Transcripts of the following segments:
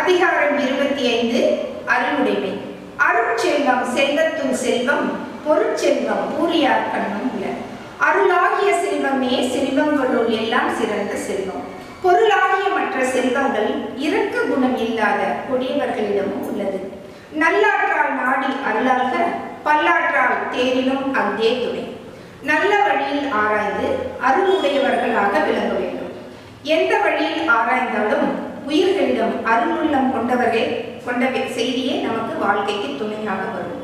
அதிகாரம் இருபத்தி ஐந்து அருளுடைமை. அருட்செல்வம் செல்வத்துள் செல்வம் பொருட்செல்வம் பூரியார் கண்ணும் உள்ள. அருளாகிய செல்வமே செல்வங்களுள் எல்லாம் சிறந்த செல்வம். பொருளாகிய மற்ற செல்வங்கள் இரக்க குணம் இல்லாத கொடியவர்களிடமும் உள்ளது. நல்லாற்றால் நாடி அருளாக பல்லாற்றால் தேரிலும் அங்கே துணை. நல்ல வழியில் ஆராய்ந்து அருளுடையவர்களாக விளங்க வேண்டும். எந்த வழியில் ஆராய்ந்தாலும் உயிர்களிடம் அருளுள்ளம் கொண்டவரே கொண்ட செய்தியே நமக்கு வாழ்க்கைக்கு துணையாக வரும்.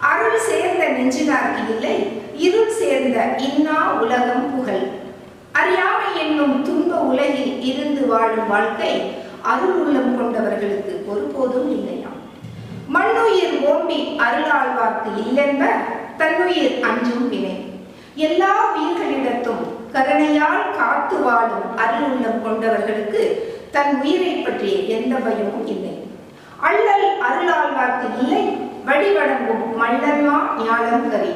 அருள் சேர்ந்த நெஞ்சினார்க்கு இல்லை இருள் சேர்ந்த இன்னா உலகம் புகழ். அறியாமை என்னும் துன்ப உலகில் இருந்து வாழும் வாழ்க்கை அருள் உள்ளம் கொண்டவர்களுக்கு ஒருபோதும் இல்லையாம் மண்ணுயிர் ஓம்பி அருளாழ்வார்க்கு இல்லென்ப தன்னுயிர் அஞ்சும் வினை எல்லா உயிர்களிடத்தும் கருணையால் காத்து வாழும் அருள் உள்ளம் கொண்டவர்களுக்கு தன் உயிரை பற்றிய எந்த பயமும் இல்லை. அள்ளல் அருளாழ்வார்க்கு இல்லை வழிவடங்கும் மல்லன்மா ஞானம் கவி.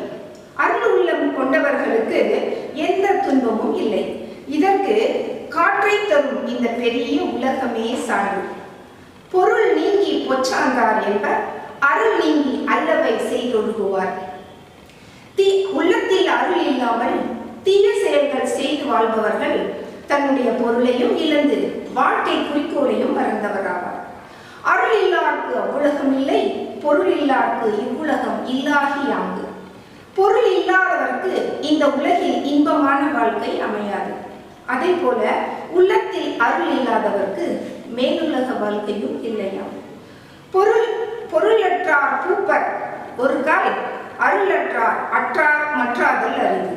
அருள் உள்ளம் கொண்டவர்களுக்கு எந்த துன்பமும் இல்லை. இதற்கு காற்றை தரும் இந்த பெரிய உலகமே சான்று. பொருள் நீங்கி பொச்சாந்தார் என்பர் அருள் நீங்கி அல்லவை செய்தொழுகுவார். தீ உள்ளத்தில் அருள் இல்லாமல் தீய செயல்கள் செய்து வாழ்பவர்கள் தன்னுடைய பொருளையும் இழந்து வாழ்க்கை குறிக்கோளையும் மறந்தவராவார். அருள் இல்லார்க்கு அவ்வுலகம் இல்லை பொருள் இல்லார்க்கு இவ்வுலகம் இல்லாகி ஆங்கு. பொருள் இல்லாதவர்க்கு இந்த உலகில் இன்பமான வாழ்க்கை அமையாது. அதே போல உள்ளத்தில் அருள் இல்லாதவர்க்கு மேலுலக வாழ்க்கையும் இல்லையாம். பொருள் பொருளற்றார் பூப்பர் ஒரு கால் அருளற்றார் அற்றார் மற்றாதல் அறிவு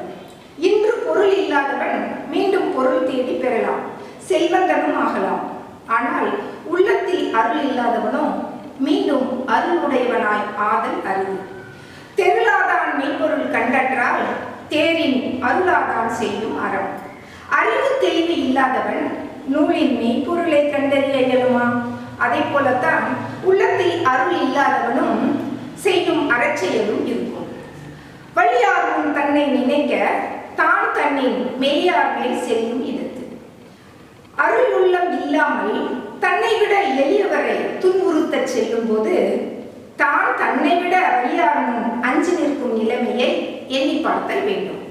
இன்று பொருள் இல்லாதவன் மீண்டும் பொருள் தேடி பெறலாம். செல்வந்தனும் ஆகலாம். ஆனால் உள்ளத்தில் அருள் இல்லாதவனோ மீண்டும் அருளுடையவனாய் ஆதல் அறிவு தெருளாதான் மெய்ப்பொருள் கண்டற்றால் தேரின் அருளாதான் செய்யும் அறம். அறிவு தெளிவு இல்லாதவன் நூலின் மெய்ப்பொருளை கண்டறிய இயலுமா? அதை போலத்தான் உள்ளத்தில் அருள் இல்லாதவனும் செய்யும் அறச்செயலும் இருக்கும். வழியாகவும் தன்னை நினைக்க தான் தன்னின் மெய்யார் மேல் செய்யும் இது. அருள் உள்ளம் இல்லாமல் தன்னை விட எளியவரை துன்புறுத்த செல்லும் போது தான் தன்னை விட அறியாரும் அஞ்சு நிற்கும் நிலைமையை எண்ணி பார்த்தல் வேண்டும்.